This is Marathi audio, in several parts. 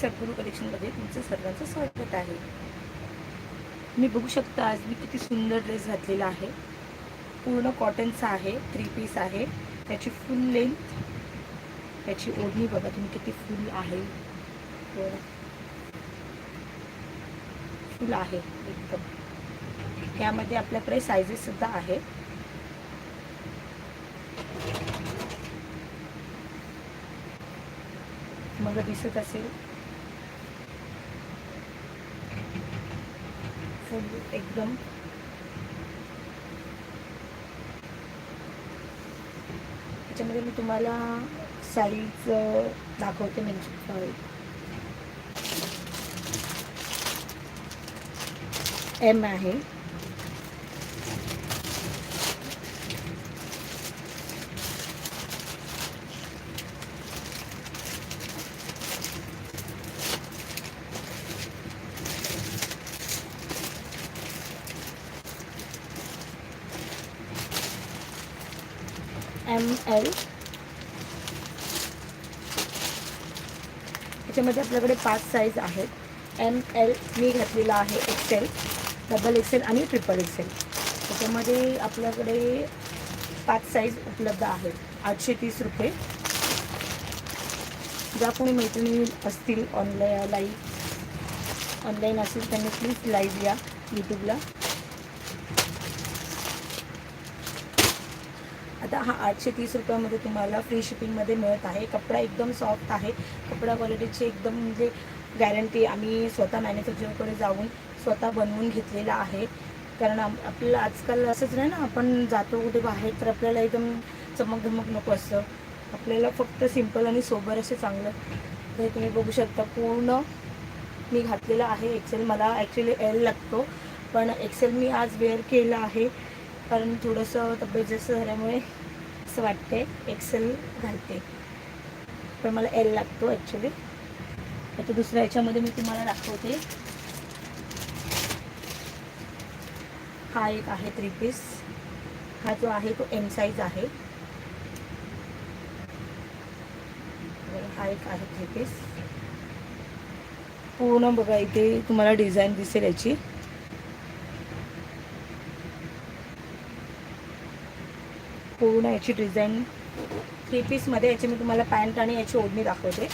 सद्गुरू कलेक्शनमध्ये तुमचं सर्वांचं स्वागत आहे. मी बघू शकता आज मी किती सुंदर ड्रेस घातलेला आहे. पूर्ण कॉटनचा आहे थ्री पीस आहे. त्याची फुल लेंथ त्याची ओढणी बघा तुम्ही किती फुल आहे. फुल आहे एकदम. यामध्ये आपल्याकडे सायझेस सुद्धा आहे मग दिसत असेल. फूड एकदम. त्याच्यामध्ये मी तुम्हाला साईज दाखवते म्हणजे एम आहे. एम एल याच्यामध्ये आपल्याकडे पाच साईज आहेत. एम एल मी घातलेला आहे एक्सेल डबल एक्सेल आणि ट्रिपल एक्सेल त्याच्यामध्ये आपल्याकडे पाच साईज उपलब्ध आहेत. आठशे तीस रुपये. ज्या कोणी मैत्रिणी असतील ऑनलाईन लाईव्ह ऑनलाईन असेल त्यांनी प्लीज लाईव्ह या यूट्यूबला आता हा आठशे तीस रुपयामध्ये तुम्हाला फ्री शिपिंगमध्ये मिळत आहे. कपडा एकदम सॉफ्ट आहे. कपडा क्वालिटीची एकदम म्हणजे गॅरंटी आम्ही स्वतः मॅन्युफॅक्चरकडे जाऊन स्वतः बनवून घेतलेला आहे. कारण आपल्याला आजकाल असंच नाही ना आपण जातो कुठे बाहेर तर आपल्याला एकदम चमक धमक नको असतं. आपल्याला फक्त सिंपल आणि सोबर असं चांगलं. हे तुम्ही बघू शकता पूर्ण मी घातलेलं आहे एक्सेल मला ॲक्च्युली एल लागतो. पण एक्सेल मी आज वेअर केलं आहे. कारण थोडंसं तब्येत जास्त झाल्यामुळे असं वाटते एक्सेल घालते. पण मला एल लागतो ॲक्च्युली आता दुसऱ्या याच्यामध्ये मी तुम्हाला दाखवते. हा एक आहे थ्री पीस हा जो आहे तो एम साईज आहे. हा एक आहे थ्री पीस पूर्ण बघा इथे तुम्हाला डिझाईन दिसेल याची. पूर्ण याची डिझाईन थ्री पीसमध्ये याची मी तुम्हाला पॅन्ट आणि याची ओढणी दाखवते.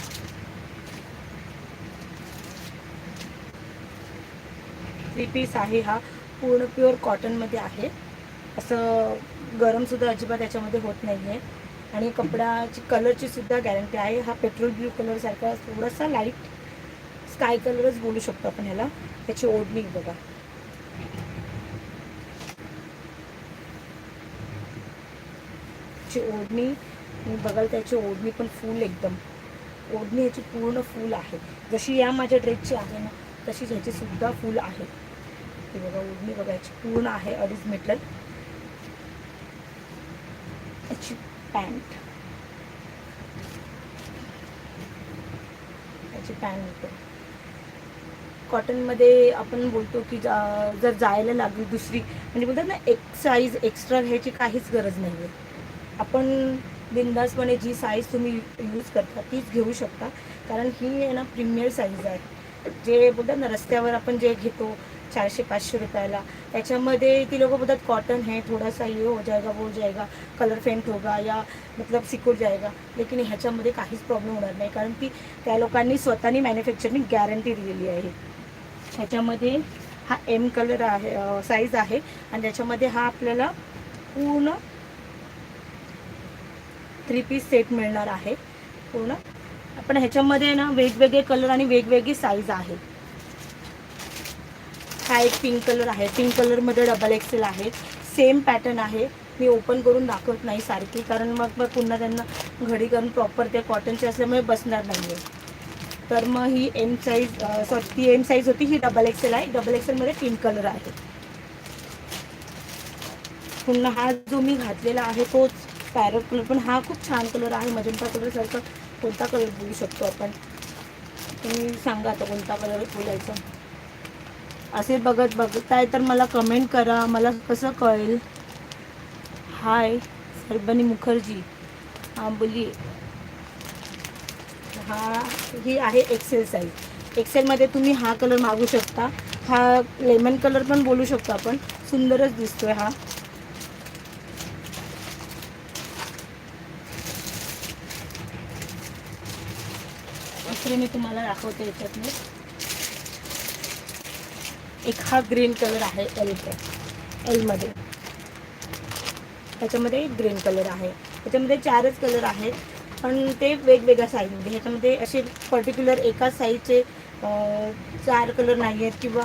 थ्री पीस आहे हा. पूर्ण प्युअर कॉटनमध्ये आहे. असं गरमसुद्धा अजिबात याच्यामध्ये होत नाही आहे आणि कपड्याची कलरची सुद्धा गॅरंटी आहे. हा पेट्रोल ब्ल्यू कलरसारखा थोडासा लाइट स्काय कलरच बोलू शकतो आपण ह्याला त्याची ओढणी बघा. त्याची ओढणी मी बघाल त्याची ओढणी पण फुल एकदम. ओढणी याची पूर्ण फुल आहे. जशी या माझ्या ड्रेसची आहे ना तशीच ह्याचीसुद्धा फुल आहे. ते बघा ओढणी बघा याची पूर्ण आहे अडीच मीटर याची पॅन्ट याची पॅन्ट कॉटनमध्ये आपण बोलतो की जा- जर जायला लागली दुसरी म्हणजे बोलतात ना एक साईज एक्स्ट्रा घ्यायची काहीच गरज नाही आहे आपण बिंदासपणे जी साईज तुम्ही यूज करता तीच घेऊ शकता. कारण ही आहे ना प्रीमियर साईज आहे. जे बोलतात ना रस्त्यावर आपण जे घेतो चारशे पाचशे रुपयाला त्याच्यामध्ये ती लोक बोलतात कॉटन है थोड़ा सा ये हो जाएगा वो हो जाएगा कलर फेंट होगा या मतलब सिकुड़ जाएगा लेकिन ह्याच्यामध्ये काहीच प्रॉब्लेम होणार नाही. कारण की त्या लोकांनी स्वतःनी मॅन्युफॅक्चरिंग गॅरंटी दिलेली आहे. ह्याच्यामध्ये हा एम कलर आहे साईज आहे. आणि त्याच्यामध्ये हा आपल्याला पूर्ण थ्री पीस सेट मिळणार आहे. पूर्ण. पण ह्याच्यामध्ये ना वेगवेगळे कलर आणि वेगवेगळी साईज आहे हा एक पिंक कलर आहे. पिंक कलरमध्ये डबल एक्सेल आहे. सेम पॅटर्न आहे. मी ओपन करून दाखवत नाही सारखी कारण मग मग पुन्हा त्यांना घडी करून प्रॉपर ते कॉटनचे असल्यामुळे बसणार नाही आहे तर मग ही एम साईज सॉरी ती एम साईज होती ही डबल एक्सेल आहे. डबल एक्सेलमध्ये पिंक कलर आहे. पुन्हा हा जो मी घातलेला आहे तोच पॅरट कलर पण हा खूप छान कलर आहे. मजंटा कलरसारखा कोणता कलर बोलू शकतो आपण? तुम्ही सांगा आता कोणता कलर बोलायचा. असे बघत बघताय तर मला कमेंट करा. मला कसं कळेल? हाय सर्बनी मुखर्जी. हां बोलिए हा ही आहे एक्सेल साईज एक्सेलमध्ये तुम्ही हा कलर मागू शकता. हा लेमन कलर पण बोलू शकतो आपण. सुंदरच दिसतोय हा. दुसरे मी तुम्हाला दाखवते याच्यातले एक हा ग्रीन कलर आहे एलचा एलमध्ये त्याच्यामध्ये एक ग्रीन कलर आहे. त्याच्यामध्ये चारच कलर आहेत. पण ते वेगवेगळ्या साईजमध्ये ह्याच्यामध्ये असे पर्टिक्युलर एकाच साईजचे चार कलर नाही आहेत किंवा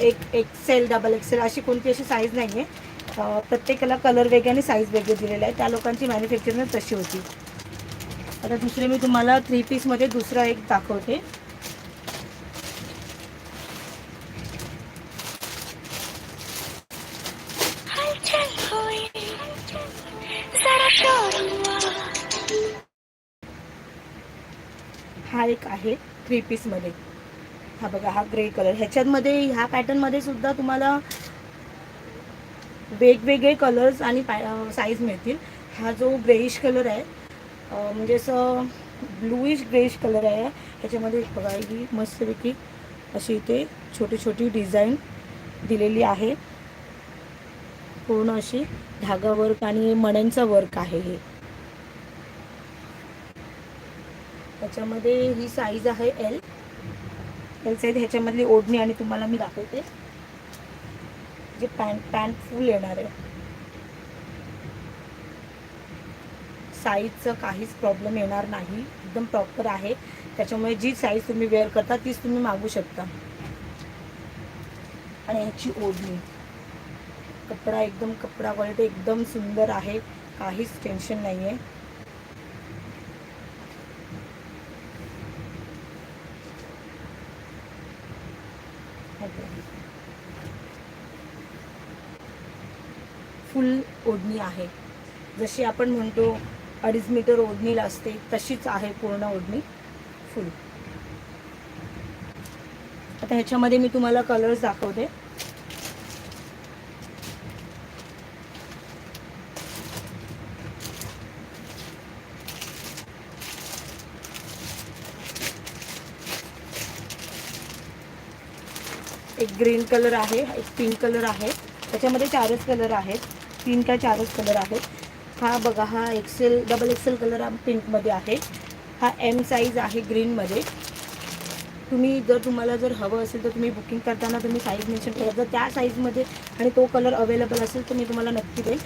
एक एक्सेल डबल एक्सेल अशी कोणती अशी साईज नाही आहे. प्रत्येकाला कलर वेगळे आणि साईज वेगळे दिलेले आहे त्या लोकांची मॅन्युफॅक्चरिंग तशी होती. आता दुसरे मी तुम्हाला थ्री पीसमध्ये दुसरा एक दाखवते. हा एक आहे थ्री पीसमध्ये हा बघा हा ग्रे कलर ह्याच्यामध्ये ह्या पॅटर्नमध्ये सुद्धा तुम्हाला वेगवेगळे कलर्स आणि साईज मिळतील. हा जो ग्रेइश कलर आहे म्हणजे असं ब्लूइश ग्रेश कलर आहे. ह्याच्यामध्ये बघा ही मस्तपैकी अशी इथे छोटी छोटी डिझाईन दिलेली आहे. पूर्ण अशी धागा वर्क आणि मण्यांचा वर्क आहे हे. त्याच्यामध्ये ही साईज आहे एल एल साईज ह्याच्यामधली ओढणी आणि तुम्हाला मी दाखवते. जे पॅन्ट पॅन्ट फुल येणार आहे. साईजचं काहीच प्रॉब्लेम येणार नाही. एकदम प्रॉपर आहे. त्याच्यामुळे जी साईज तुम्ही वेअर करता तीच तुम्ही मागू शकता. आणि ह्याची ओढणी. कपडा एकदम कपडा क्वालिटी एकदम सुंदर आहे. काहीच टेन्शन नाही आहे फुल ओढणी आहे. जशी आपण म्हणतो अडीच मीटर ओढणी असते तशीच आहे पूर्ण ओढणी फुल. आता ह्याच्यामध्ये मी तुम्हाला कलर्स दाखवते. एक ग्रीन कलर आहे एक पिंक कलर आहे. त्याच्यामध्ये चारच कलर आहेत तीन का चारच कलर आहेत. हा बघा हा एक्सेल डबल एक्सेल कलर पिंकमध्ये आहे. हा एम साईज आहे ग्रीनमध्ये तुम्ही जर तुम्हाला जर हवं असेल तर तुम्ही बुकिंग करताना तुम्ही साईज मेन्शन करा. जर त्या साईजमध्ये आणि तो कलर अवेलेबल असेल तर मी तुम्हाला नक्की देईल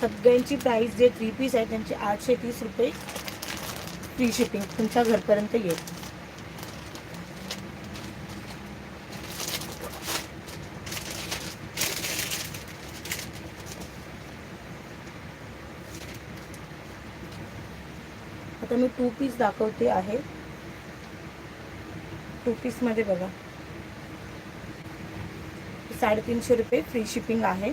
सगळ्यांची प्राईस जे थ्री पीस आहे त्यांची आठशे तीस रुपये फ्री शिपिंग तुमच्या घरपर्यंत येईल. आता मी टू पीस दाखवते आहे. टू पीसमध्ये बघा. साडेतीनशे रुपये फ्री शिपिंग आहे.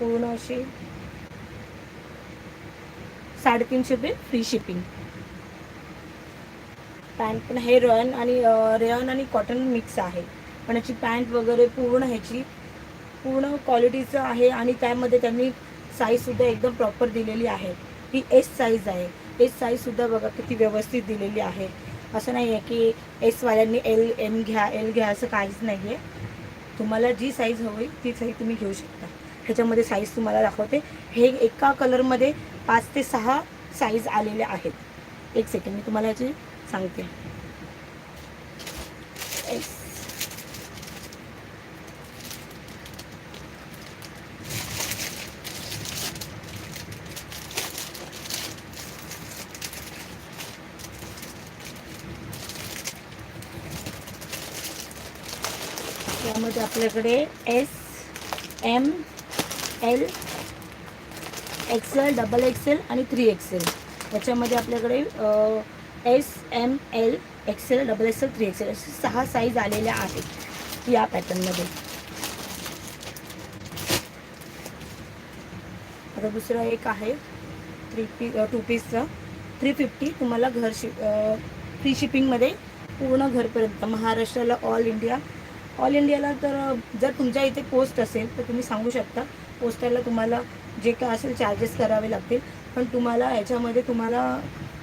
पूर्ण अशी साडेतीनशे रुपये फ्री शिपिंग पॅन्ट पण हे रन आणि रेयन आणि कॉटन मिक्स आहे. पण याची पॅन्ट वगैरे पूर्ण ह्याची पूर्ण क्वालिटीचं आहे आणि त्यामध्ये त्यांनी साईजसुद्धा एकदम प्रॉपर दिलेली आहे. ही एस साईज आहे. एस साईजसुद्धा बघा किती व्यवस्थित दिलेली आहे. असं नाही आहे की एसवाल्यांनी एल एम घ्या एल घ्या असं काहीच नाही आहे तुम्हाला जी साईज हवी ती साईज तुम्ही घेऊ शकता. ह्याच्यामध्ये साईज तुम्हाला दाखवते. हे एका कलरमध्ये पाच ते सहा साईज आलेले आहेत. एक सेकंड मी तुम्हाला याची सांगते. एस यामध्ये आपल्याकडे S M L XL double XL आणि थ्री एक्सेल याच्यामध्ये आपल्याकडे S M L XL double XL three XL असे सहा साईज आलेल्या आहेत या पॅटर्नमध्ये आता दुसरं एक आहे थ्री पी टू पीसचं थ्री फिफ्टी तुम्हाला घर शि फ्री शिपिंगमध्ये पूर्ण घरपर्यंत महाराष्ट्राला ऑल इंडिया ऑल इंडियाला तर जर तुमच्या इथे पोस्ट असेल तर तुम्ही सांगू शकता. पोस्टाला तुम्हाला जे काय असेल चार्जेस करावे लागतील. पण तुम्हाला याच्यामध्ये तुम्हाला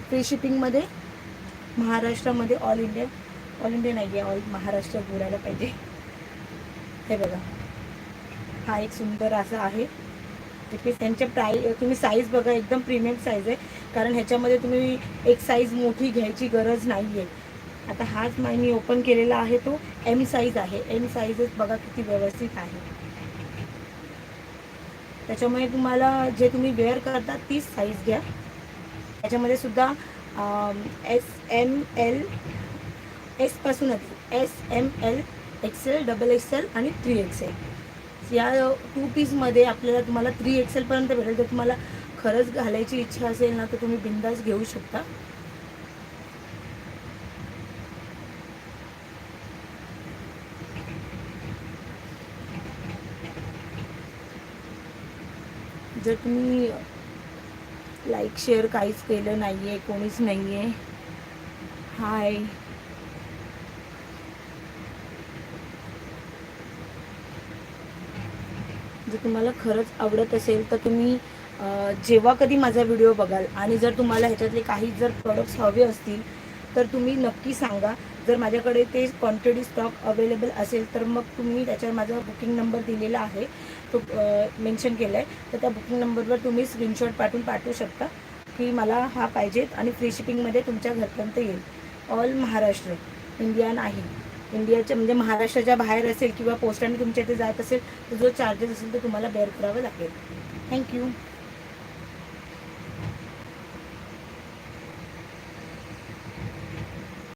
फ्री शिपिंगमध्ये महाराष्ट्रामध्ये ऑल इंडिया ऑल इंडिया नाही आहे. ऑल महाराष्ट्र बोलायला पाहिजे. हे बघा. हा एक सुंदर असा आहे. ते प्राई तुम्ही साईज बघा एकदम प्रीमियम साईज आहे. कारण ह्याच्यामध्ये तुम्ही एक साईज मोठी घ्यायची गरज नाही आहे आता हाच मा मी ओपन केलेला आहे तो एम साईज आहे. एम साईजच बघा किती व्यवस्थित आहे. त्याच्यामुळे तुम्हाला जे तुम्ही वेअर करता तीच साईज घ्या. त्याच्यामध्ये सुद्धा S M L एसपासूनच S M L XL double XL आणि थ्री एक्सेल या टू पीसमध्ये आपल्याला तुम्हाला थ्री एक्सेलपर्यंत भेटेल. जर तुम्हाला खरंच घालायची इच्छा असेल ना तर तुम्ही बिंदास घेऊ शकता. जर तुम्ही लाईक शेअर काहीच केलं नाही आहे कोणीच नाही आहे हाय जर तुम्हाला खरंच आवडत असेल तर तुम्ही जेव्हा कधी माझा व्हिडिओ बघाल आणि जर तुम्हाला ह्याच्यातले काही जर प्रोडक्ट्स हवे असतील तर तुम्ही नक्की सांगा. जर माझ्याकडे ते क्वांटिटी स्टॉक अवेलेबल असेल तर मग तुम्ही त्याच्यावर माझा बुकिंग नंबर दिलेला आहे. तो मेन्शन केला आहे तर त्या बुकिंग नंबरवर तुम्ही स्क्रीनशॉट पाठवून पाठवू शकता की मला हा पाहिजेत आणि फ्री शिपिंगमध्ये तुमच्या घरपर्यंत येईल. ऑल म्हणजे महाराष्ट्र इंडिया नाही. इंडियाच्या म्हणजे महाराष्ट्राच्या बाहेर असेल किंवा पोस्टाने तुमच्या इथे जात असेल तर जो चार्जेस असेल तो तुम्हाला बेअर करावा लागेल. थँक्यू